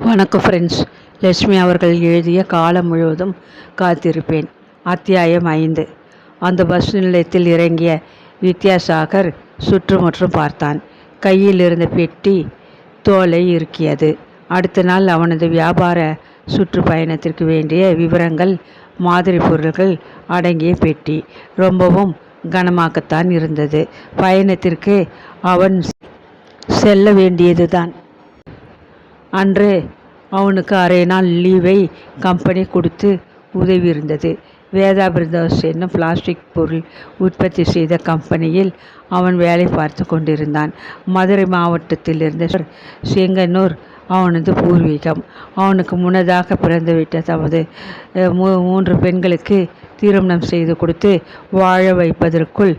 வணக்கம் ஃப்ரெண்ட்ஸ் லட்சுமி அவர்கள் எழுதிய காலம் முழுவதும் காத்திருப்பேன். அத்தியாயம் ஐந்து. அந்த பஸ் நிலையத்தில் இறங்கிய வித்யாசாகர் சுற்றுமுற்றும் பார்த்தான். கையில் இருந்த பெட்டி தோலை இருக்கியது அடுத்த நாள் அவனது வியாபார சுற்றுப்பயணத்திற்கு வேண்டிய விவரங்கள் மாதிரி பொருள்கள் அடங்கிய பெட்டி ரொம்பவும் கனமாகத்தான் இருந்தது. பயணத்திற்கு அவன் செல்ல வேண்டியதுதான். அன்று அவனுக்கு அரை நாள் லீவை கம்பெனி கொடுத்து உதவி இருந்தது. வேதா பிரதர்ஸ் என்னும் பிளாஸ்டிக் பொருள் உற்பத்தி செய்த கம்பெனியில் அவன் வேலை பார்த்து கொண்டிருந்தான். மதுரை மாவட்டத்தில் இருந்த செங்கனூர் அவனது பூர்வீகம். அவனுக்கு முன்னதாக பிறந்துவிட்ட தமது மூ மூன்று பெண்களுக்கு திருமணம் செய்து கொடுத்து வாழ வைப்பதற்குள்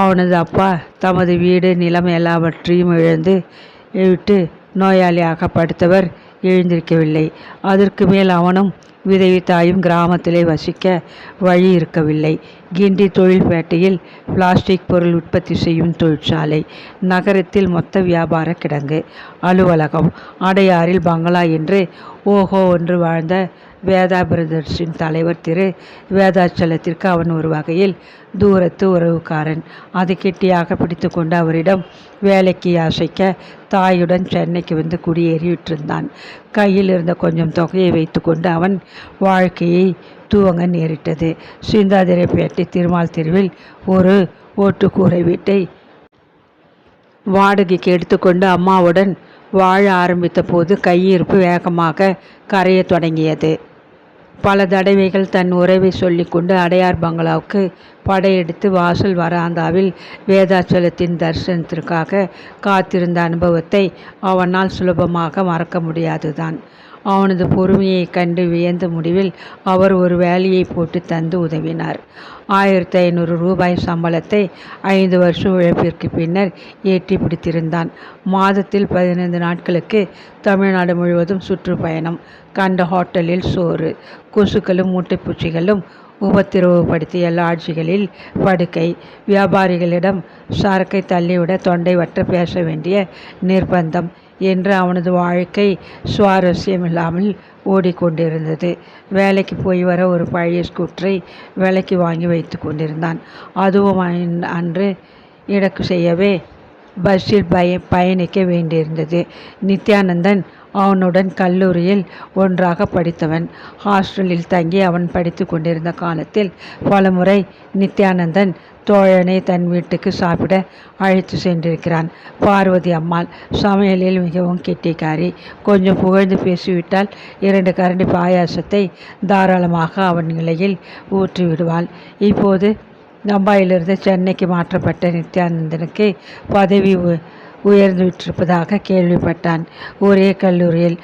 அவனது அப்பா தமது வீடு நிலம் எல்லாவற்றையும் இழந்து விட்டு நோயாளியாக படுத்தவர் எழுந்திருக்கவில்லை. அதற்கு மேல் அவனும் விதவி தாயும் கிராமத்திலே வசிக்க வழி இருக்கவில்லை. கிண்டி தொழில்பேட்டையில் பிளாஸ்டிக் பொருள் உற்பத்தி செய்யும் தொழிற்சாலை. நகரத்தில் மொத்த வியாபார கிடங்கு. அலுவலகம். அடையாறில் பங்களா என்று ஓஹோ என்று வாழ்ந்த வேதா பிரதர்ஸின் தலைவர் திரு வேதாச்சலத்திற்கு அவன் ஒரு வகையில் தூரத்து உறவுக்காரன். அதை கெட்டியாக பிடித்து கொண்டு அவரிடம் வேலைக்கு அசைக்க தாயுடன் சென்னைக்கு வந்து குடியேறிவிட்டிருந்தான் கையில் இருந்த கொஞ்சம் தொகையை வைத்துக்கொண்டு அவன் வாழ்க்கையை துவங்க நேரிட்டது. சிந்தாதிரைப்பேட்டை திருமால் தெருவில் ஒரு ஓட்டுக்கூரை வீட்டை வாடகைக்கு எடுத்துக்கொண்டு அம்மாவுடன் வாழ ஆரம்பித்த போது கையிருப்பு வேகமாக கரையத் தொடங்கியது. பல தடவைகள் தன் உறவை சொல்லிக்கொண்டு அடையார் பங்களாவுக்கு படையெடுத்து வாசல் வராந்தாவில் வேதாச்சலத்தின் தரிசனத்திற்காக காத்திருந்த அனுபவத்தை அவனால் சுலபமாக மறக்க முடியாதுதான். அவனது பொறுமையை கண்டு வியந்த முடிவில் அவர் ஒரு வேலையை போட்டு தந்து உதவினார். ஆயிரத்தி ஐநூறு ரூபாய் சம்பளத்தை ஐந்து வருஷம் உழைப்பிற்கு பின்னர் ஏற்றி பிடித்திருந்தான். மாதத்தில் பதினைந்து நாட்களுக்கு தமிழ்நாடு முழுவதும் சுற்றுப்பயணம். கண்ட ஹோட்டலில் சோறு கொசுக்களும் மூட்டைப்பூச்சிகளும் உபத்திரவுபடுத்திய லாட்ஜிகளில் படுக்கை வியாபாரிகளிடம் சரக்கை தள்ளிவிட தொண்டை வற்ற பேச வேண்டிய நிர்பந்தம் என்று அவனது வாழ்க்கை சுவாரஸ்யமில்லாமல் ஓடிக்கொண்டிருந்தது. வேலைக்கு போய் வர ஒரு பழைய ஸ்கூட்டரை விலைக்கு வாங்கி வைத்து கொண்டிருந்தான். அதுவும் அன்று இடக்கு செய்யவே பஸ்ஸில் பய பயணிக்க வேண்டியிருந்தது. நித்யானந்தன் அவனுடன் கல்லூரியில் ஒன்றாக படித்தவன். ஹாஸ்டலில் தங்கி அவன் படித்து கொண்டிருந்த காலத்தில் பலமுறை நித்யானந்தன் தோழனை தன் வீட்டுக்கு சாப்பிட அழைத்து சென்றிருக்கிறான். பார்வதி அம்மாள் சமையலில் மிகவும் கெட்டிக்காரி கொஞ்சம் புகழ்ந்து பேசிவிட்டால் இரண்டு கரண்டி பாயாசத்தை தாராளமாக அவன் நிலையில் ஊற்றி விடுவாள் இப்போது நம்பாயிலிருந்து சென்னைக்கு மாற்றப்பட்ட நித்யானந்தனுக்கு பதவி உயர்ந்து விட்டிருப்பதாக கேள்விப்பட்டான். ஒரே கல்லூரியில்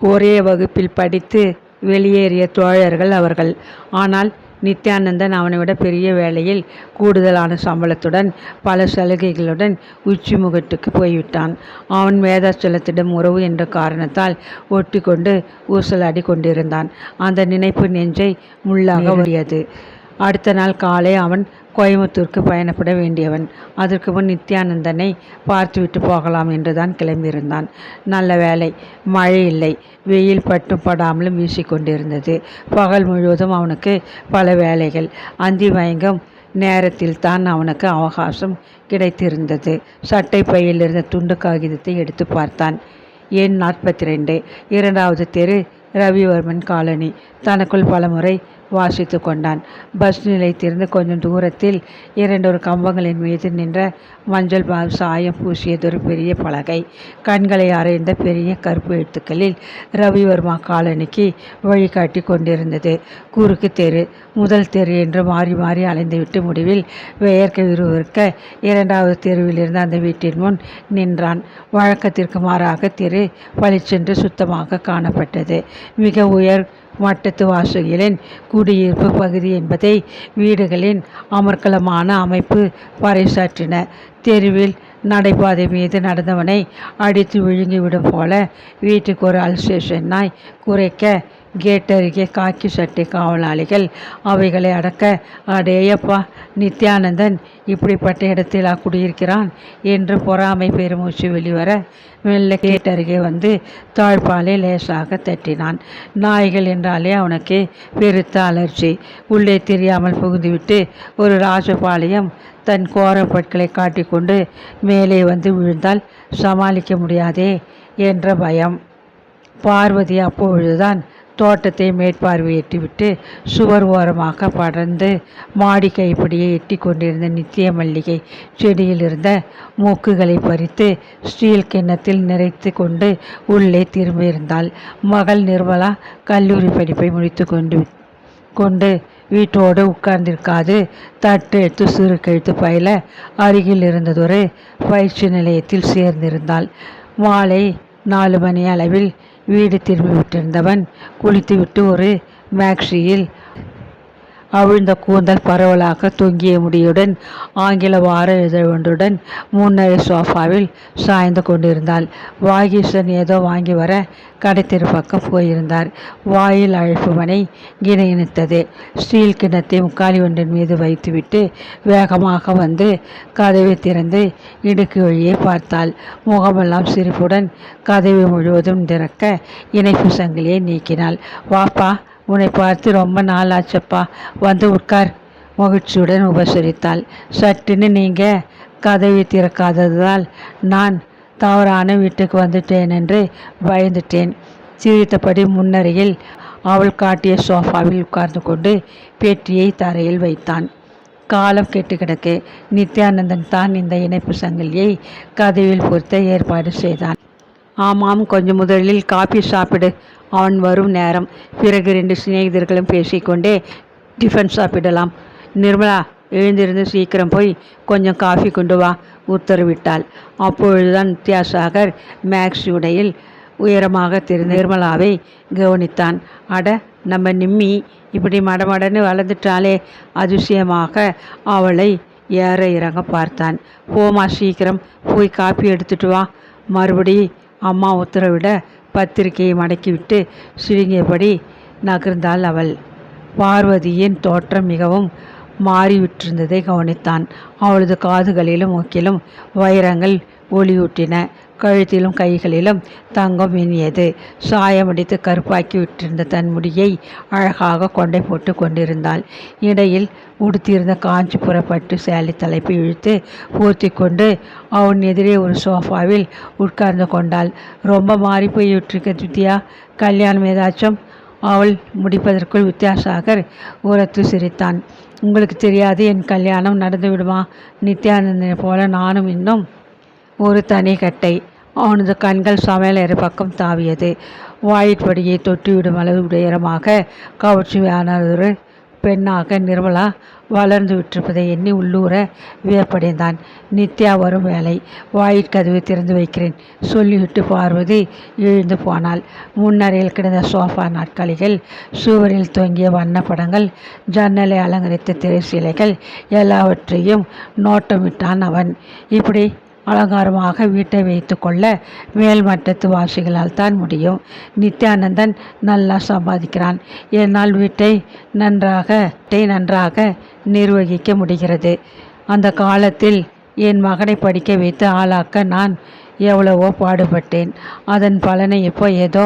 ஒரே வகுப்பில் படித்து வெளியேறிய தோழர்கள் அவர்கள். ஆனால் நித்யானந்தன் அவனை விட பெரிய வேலையில் கூடுதலான சம்பளத்துடன் பல சலுகைகளுடன் உச்சி முகட்டுக்கு போய்விட்டான். அவன் வேதாச்சலத்திடம் உறவு என்ற காரணத்தால் ஒட்டி கொண்டு ஊசலாடி கொண்டிருந்தான். அந்த நினைப்பு நெஞ்சை முள்ளாக வழியது அடுத்த நாள் காலை அவன் கோயம்புத்தூருக்கு பயணப்பட வேண்டியவன். அதற்கு முன் நித்யானந்தனை பார்த்துவிட்டு போகலாம் என்றுதான் கிளம்பியிருந்தான். நல்ல வேலை மழை இல்லை. வெயில் பட்டும் படாமலும் வீசிக்கொண்டிருந்தது. பகல் முழுவதும் அவனுக்கு பல வேலைகள். அந்தி வயங்கம் நேரத்தில் தான் அவனுக்கு அவகாசம் கிடைத்திருந்தது. சட்டை பையில் இருந்த துண்டு காகிதத்தை எடுத்து பார்த்தான். எண் நாற்பத்தி ரெண்டு இரண்டாவது தெரு ரவிவர்மன் காலனி. தனக்குள் பலமுறை வாசித்து கொண்டான் பஸ் நிலையத்திலிருந்து கொஞ்சம் தூரத்தில் இரண்டொரு கம்பங்களின் மீது நின்ற மஞ்சள் பா சாயம் பூசியதொரு பெரிய பலகை. கண்களை அறைந்த பெரிய கருப்பு எழுத்துக்களில் ரவிவர்மா காலனிக்கு வழிகாட்டி கொண்டிருந்தது. குறுக்கு தெரு முதல் தெரு என்று மாறி மாறி அலைந்துவிட்டு முடிவில் வியர்க்க விறுவிற்க இரண்டாவது தெருவில் அந்த வீட்டின் முன் நின்றான். வழக்கத்திற்கு மாறாக தெரு பளிச்சென்று சுத்தமாக காணப்பட்டது. மிக உயர் மட்டத்து வாசல்களின் குடியிருப்பு பகுதி என்பதை வீடுகளின் அமர்க்கலமான அமைப்பு பறைசாற்றின. தெருவில் நடைபாதை மீது நடந்தவனை அடித்து விழுங்கிவிடும் போல வீட்டுக்கு ஒரு அல்சேஷன் நாய் குறைக்க கேட்டருகே காக்கி சட்டை காவலாளிகள் அவைகளை அடக்க அடேயப்பா நித்யானந்தன் இப்படிப்பட்ட இடத்திலா குடியிருக்கிறான்? என்று பொறாமை பெருமூச்சு வெளிவர மெல்ல கேட்டருகே வந்து தாழ்பாலை லேசாக தட்டினான். நாய்கள் என்றாலே அவனுக்கு பெருத்த அலர்ச்சி. உள்ளே தெரியாமல் புகுந்துவிட்டு ஒரு ராஜபாளையம் தன் கோரப்பற்களை காட்டிக்கொண்டு மேலே வந்து விழுந்தால் சமாளிக்க முடியாதே என்ற பயம். பார்வதி அப்பொழுதுதான் தோட்டத்தை மேற்பார்வையிட்டுவிட்டு சுவர் ஓரமாக படர்ந்து மாடி கைப்படியை எட்டி கொண்டிருந்த நித்திய மல்லிகை செடியில் இருந்த மூக்குகளை பறித்து ஸ்டீல் கிண்ணத்தில் நிறைத்து கொண்டு உள்ளே திரும்பியிருந்தாள் மகள் நிர்மலா கல்லூரி படிப்பை முடித்து கொண்டு கொண்டு வீட்டோடு உட்கார்ந்திருக்காது. தட்டு எடுத்து சிறு கழுத்து பயில அருகில் இருந்ததொரு பயிற்சி நிலையத்தில் சேர்ந்திருந்தாள். மாலை நாலு மணி அளவில் வீடு திரும்பிவிட்டிருந்தவன் குளித்துவிட்டு ஒரு மேக்ஸியில் அவிழ்ந்த கூந்தல் பரவலாக தொங்கிய முடியுடன் ஆங்கில வார இதழ்வொன்றுடன் ஒன்றுடன் முன்னரே சோஃபாவில் சாய்ந்து கொண்டிருந்தாள். வாகீசன் ஏதோ வாங்கி வர கடைத்தெரு பக்கம் போயிருந்தார். வாயில் அழைப்புமனை கிணையினித்தது ஸ்டீல் கிண்ணத்தை முக்காலி ஒன்றின் மீது வைத்துவிட்டு வேகமாக வந்து கதவை திறந்து இடுக்கு வழியே பார்த்தாள். முகமெல்லாம் சிரிப்புடன் கதவை முழுவதும் திறக்க இணைப்பு சங்கிலியை நீக்கினாள். வாப்பா உன்னை பார்த்து ரொம்ப நாள் ஆச்சப்பா வந்து உட்கார். மகிழ்ச்சியுடன் உபசரித்தாள். சட்டுன்னு நீங்கள் கதவை திறக்காததால் நான் தவறான வீட்டுக்கு வந்துட்டேன் என்று பயந்துட்டேன். சிரித்தபடி முன்னரையில் அவள் காட்டிய சோஃபாவில் உட்கார்ந்து கொண்டு பேட்டியை தரையில் வைத்தான். காலம் கெட்டு கிடக்கு. நித்யானந்தன் தான் இந்த இணைப்பு சங்கிலியை கதவில் பொருத்த ஏற்பாடு செய்தான். ஆமாம் கொஞ்சம் முதலில் காபி சாப்பிடு. அவன் வரும் நேரம். பிறகு ரெண்டு சிநேகிதர்களும் பேசிக்கொண்டே டிஃபன் சாப்பிடலாம். நிர்மலா எழுந்திருந்து சீக்கிரம் போய் கொஞ்சம் காஃபி கொண்டு வா உத்தரவிட்டாள் அப்பொழுதுதான் வித்யாசாகர் மேக்ஸ் உடையில் உயரமாக தெரிந்த நிர்மலாவை கவனித்தான். அட நம்ம நிம்மி இப்படி மடமடன்னு வளர்ந்துட்டாலே அதிசயமாக அவளை ஏற இறங்க பார்த்தான். போமா சீக்கிரம் போய் காப்பி எடுத்துட்டு வா. மறுபடி அம்மா உத்தரவிட பத்திரிகையை மடக்கிவிட்டு சுருங்கியபடி நகர்ந்தாள் அவள். பார்வதியின் தோற்றம் மிகவும் மாறிவிட்டிருந்ததை கவனித்தான். அவளது காதுகளிலும் மூக்கிலும் வைரங்கள் ஒளியூட்டின. கழுத்திலும் கைகளிலும் தங்கம் மின்னியது. சாயமடித்து கருப்பாக்கி விட்டிருந்த தன் முடியை அழகாக கொண்டை போட்டு கொண்டிருந்தாள். இடையில் உடுத்தியிருந்த காஞ்சிபுர பட்டு சேலை தலைப்பை இழுத்து பூர்த்தி கொண்டு அவன் எதிரே ஒரு சோஃபாவில் உட்கார்ந்து கொண்டாள். ரொம்ப மாறி போய் விட்டிருக்க கல்யாணம் ஏதாச்சும்? அவள் முடிப்பதற்குள் வித்யாசாகர் உரத்து சிரித்தான். உங்களுக்கு தெரியாது என் கல்யாணம் நடந்து விடுமா நித்யானந்தனை போல நானும் இன்னும் ஒரு தனி கட்டை. அவனது கண்கள் சமையலறை பக்கம் தாவியது. வாயிற்படியை தொட்டிவிடும் அளவு உயரமாக கவர்ச்சியானதொரு பெண்ணாக நிர்மலா வளர்ந்து விட்டிருப்பதை எண்ணி உள்ளூர வியப்படைந்தான். நித்யா வரும் வேலை வாயிற்கதவை திறந்து வைக்கிறேன். சொல்லிவிட்டு பார்வதி எழுந்து போனாள். முன்னறையில் கிடந்த சோஃபா நாட்காலிகள் சுவரில் தொங்கிய வண்ணப்படங்கள் ஜன்னலை அலங்கரித்த திரைசீலைகள் எல்லாவற்றையும் நோட்டமிட்டான் அவன். இப்படி அலங்காரமாக வீட்டை வைத்து கொள்ள மேல்மட்டத்து வாசிகளால் தான் முடியும். நித்யானந்தன் நல்லா சம்பாதிக்கிறான். என்னால் வீட்டை நன்றாக நன்றாக நிர்வகிக்க முடிகிறது. அந்த காலத்தில் என் மகனை படிக்க வைத்து ஆளாக்க நான் எவ்வளவோ பாடுபட்டேன். அதன் பலனை இப்போ ஏதோ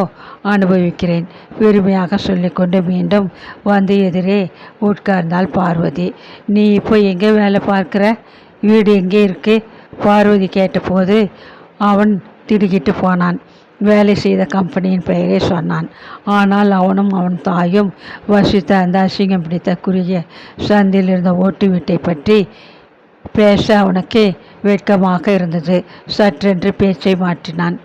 அனுபவிக்கிறேன். பெருமையாக சொல்லிக்கொண்டு மீண்டும் வந்து எதிரே உட்கார்ந்தாள் பார்வதி. நீ இப்போ எங்கே வேலை பார்க்குற? வீடு எங்கே இருக்குது பார்வதி கேட்டபோது அவன் திடுக்கிட்டு போனான். வேலை செய்த கம்பெனியின் பெயரை சொன்னான். ஆனால் அவனும் அவன் தாயும் வசித்த அந்த அசிங்கம் பிடித்த குறுகிய சந்தில் இருந்த ஓட்டு வீட்டை பற்றி பேச அவனுக்கு வெட்கமாக இருந்தது. சற்றென்று பேச்சை மாற்றினான்.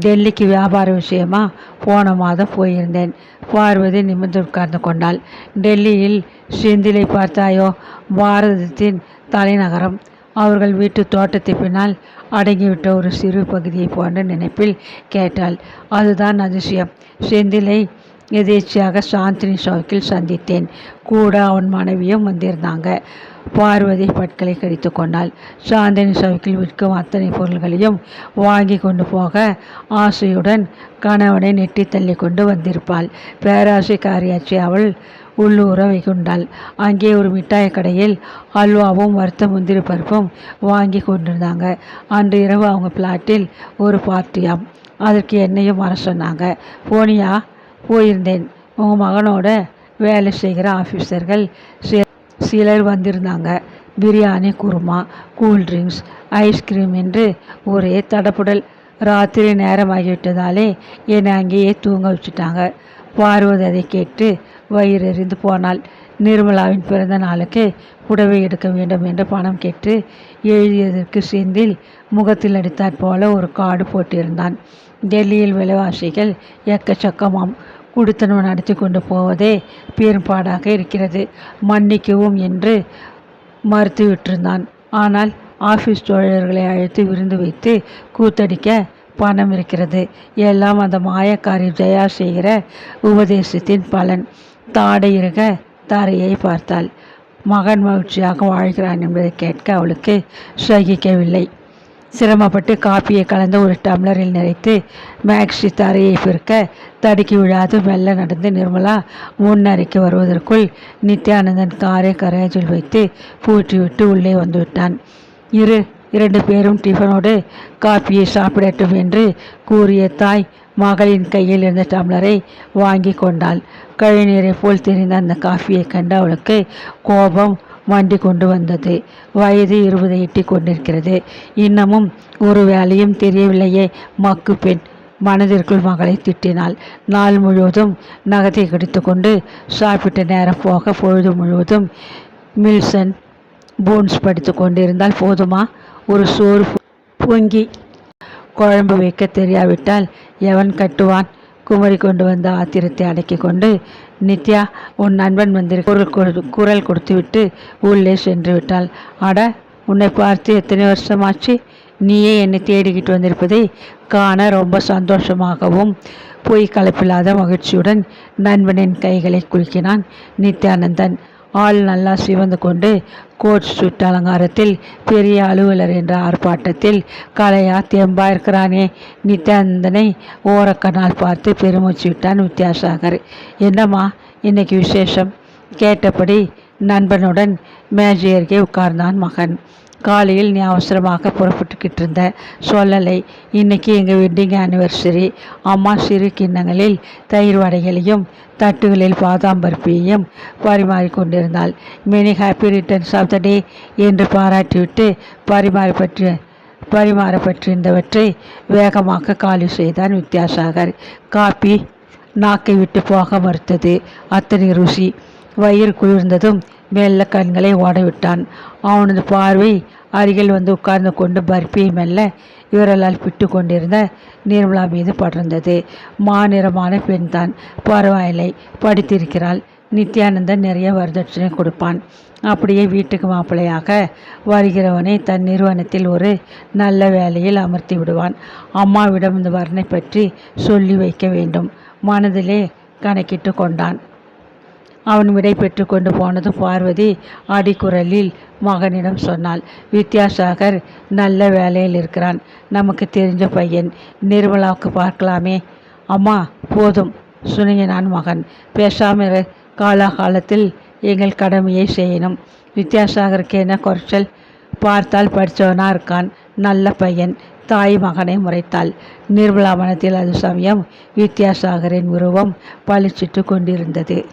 டெல்லிக்கு வியாபார விஷயமா? போன மாதம் போயிருந்தேன். பார்வதி நிமிர்ந்து உட்கார்ந்து கொண்டாள். டெல்லியில் செந்திலை பார்த்தாயோ? பாரதத்தின் தலைநகரம். அவர்கள் வீட்டு தோட்டத்தை பின்னால் அடங்கிவிட்ட ஒரு சிறு பகுதியை போன்ற நினைப்பில் கேட்டாள். அதுதான் அதிசயம். செந்திலை எதேச்சியாக சாந்தினி சவுக்கில் சந்தித்தேன். கூட அவன் மனைவியும் வந்திருந்தாங்க. பார்வதி பற்களை கடித்து கொண்டாள். சாந்தினி சவுக்கில் விற்கும் அத்தனை பொருள்களையும் வாங்கி கொண்டு போக ஆசையுடன் கணவனை நெட்டி தள்ளி கொண்டு வந்திருப்பாள். பேராசைக்காரியாச்சு அவள் உள்ளூர மிகுண்டாள் அங்கே ஒரு மிட்டாய் கடையில் அல்வாவும் வறுத்த முந்திரி பருப்பும் வாங்கி கொண்டிருந்தாங்க. அன்று இரவு அவங்க பிளாட்டில் ஒரு பார்ட்டியாம் அதற்கு என்னையும் வர சொன்னாங்க. போனியா போயிருந்தேன். உங்கள் மகனோட வேலை செய்கிற ஆஃபீஸர்கள் சிலர் வந்திருந்தாங்க. பிரியாணி குருமா கூல்ட்ரிங்க்ஸ் ஐஸ்கிரீம் என்று ஒரே தடப்புடல் ராத்திரி நேரமாகிவிட்டதாலே என்னை அங்கேயே தூங்க வச்சுட்டாங்க. பார்வதி அதை கேட்டு வயிறெறிந்து போனாள் நிர்மலாவின் பிறந்த நாளுக்கு புடவை எடுக்க வேண்டும் என்று பணம் கேட்டு எழுதியதற்கு சேர்ந்தில் முகத்தில் அடித்தாற் போல ஒரு கார்டு போட்டிருந்தான். டெல்லியில் விலைவாசிகள் எக்கச்சக்கமாம். குடித்தனம் நடத்தி கொண்டு போவதே பெரும்பாடாக இருக்கிறது. மன்னிக்கவும் என்று மறுத்து விட்டிருந்தான் ஆனால் ஆஃபீஸ் தோழர்களை அழைத்து விருந்து வைத்து கூத்தடிக்க பணம் இருக்கிறது. எல்லாம் அந்த மாயக்காரி ஜெயா செய்கிற உபதேசத்தின் பலன். தாடை இருக தாரையை பார்த்தாள். மகன் மகிழ்ச்சியாக வாழ்கிறான் என்பதை கேட்க அவளுக்கு சகிக்கவில்லை. சிரமப்பட்டு காப்பியை கலந்த ஒரு டம்ளரில் நிறைத்து மேக்ஸி தரையை பிறக்க தடுக்கி விழாது மெல்ல நடந்து நிர்மலா முன்னறைக்கு வருவதற்குள் நித்யானந்தன் காரை கரையாஜில் வைத்து பூட்டிவிட்டு உள்ளே வந்துவிட்டான். இரு இரண்டு பேரும் டிஃபனோடு காப்பியை சாப்பிடட்டும் என்று கூறிய தாய் மகளின் கையில் இருந்த டம்ளரை வாங்கி கொண்டாள். கழிநீரை போல் தெரிந்த அந்த காஃபியை கண்டு அவளுக்கு கோபம் மண்டி கொண்டு வந்தது. வயது இருபதை எட்டி கொண்டிருக்கிறது. இன்னமும் ஒரு வேலையும் தெரியவில்லையே. மக்கு பெண் மனதிற்குள் மகளை திட்டினாள். நாள் முழுவதும் நகத்தை கடித்து கொண்டு சாப்பிட்ட நேரம் போக பொழுது முழுவதும் மில்சன் போன்ஸ் படித்து கொண்டிருந்தால் போதுமா? ஒரு சோறு பொங்கி குழம்பு வைக்க தெரியாவிட்டால் எவன் கட்டுவான்? குமரி கொண்டு வந்த ஆத்திரத்தை அடக்கி கொண்டு நித்யா உன் நண்பன் வந்திரு குரல் கொடு- குரல் கொடுத்துவிட்டு உள்ளே சென்று விட்டாள். அட உன்னை பார்த்து எத்தனை வருஷமாச்சு? நீயே என்னை தேடிக்கிட்டு வந்திருப்பதை காண ரொம்ப சந்தோஷமாகவும் பொய் கலப்பில்லாத மகிழ்ச்சியுடன் நண்பனின் கைகளை குலுக்கினான் நித்யானந்தன். ஆள் நல்லா சிவந்து கொண்டு கோட் சுட்டு அலங்காரத்தில் பெரிய அலுவலர் என்ற ஆர்ப்பாட்டத்தில் கலையா தெம்பா இருக்கிறானே. நித்யானந்தனை ஓரக்கண்ணால் பார்த்து பெருமூச்சு விட்டான் வித்யாசாகர். என்னம்மா இன்னைக்கு விசேஷம்? கேட்டபடி நண்பனுடன் மேஜை அருகே உட்கார்ந்தான் மகன். காலையில் நீ அவசரமாக புறப்பட்டுக்கிட்டு இருந்த சொல்லலை இன்னைக்கு எங்கள் வெட்டிங் ஆனிவர்சரி அம்மா சிறு கிண்ணங்களில் தயிர் வடைகளையும் தட்டுகளில் பாதாம் பருப்பியையும் பரிமாறி கொண்டிருந்தாள் many happy returns of the day என்று பாராட்டிவிட்டு பரிமாறப்பட்டு பரிமாறப்பட்டிருந்தவற்றை வேகமாக காலி செய்தான் வித்யாசாகர். காப்பி நாக்கை விட்டு போக மறுத்தது. அத்தனை ருசி. வயிறு குளிர்ந்ததும் மெல்ல கண்களை ஓடவிட்டான். அவனது பார்வை அருகில் வந்து உட்கார்ந்து கொண்டு பர்பியை மெல்ல இவரலால் பிட்டு கொண்டிருந்த நிர்மலா மீது படர்ந்தது. மாநிறமான பெண்தான் பரவாயில்லை படித்திருக்கிறாள். நித்யானந்தன் நிறைய வரதட்சணை கொடுப்பான். அப்படியே வீட்டுக்கு மாப்பிள்ளையாக வருகிறவனை தன் நிறுவனத்தில் ஒரு நல்ல வேலையில் அமர்த்தி விடுவான். அம்மாவிடம் இந்த வரனை பற்றி சொல்லி வைக்க வேண்டும். மனதிலே கணக்கிட்டு கொண்டான். அவன் விடை பெற்று கொண்டு போனதும் பார்வதி அடிக்குரலில் மகனிடம் சொன்னாள் வித்யாசாகர் நல்ல வேலையில் இருக்கிறான். நமக்கு தெரிஞ்ச பையன். நிர்மலாவுக்கு பார்க்கலாமே. அம்மா போதும் சுனியனான் மகன். பேசாம காலாகாலத்தில் எங்கள் கடமையை செய்யணும். வித்யாசாகருக்கு என்ன குறைச்சல்? பார்த்தால் படித்தவனாக இருக்கான். நல்ல பையன். தாய் மகனை முறைத்தாள். நிர்மலா மனத்தில் அது சமயம் வித்யாசாகரின் உருவம் பளிச்சிட்டு கொண்டிருந்தது.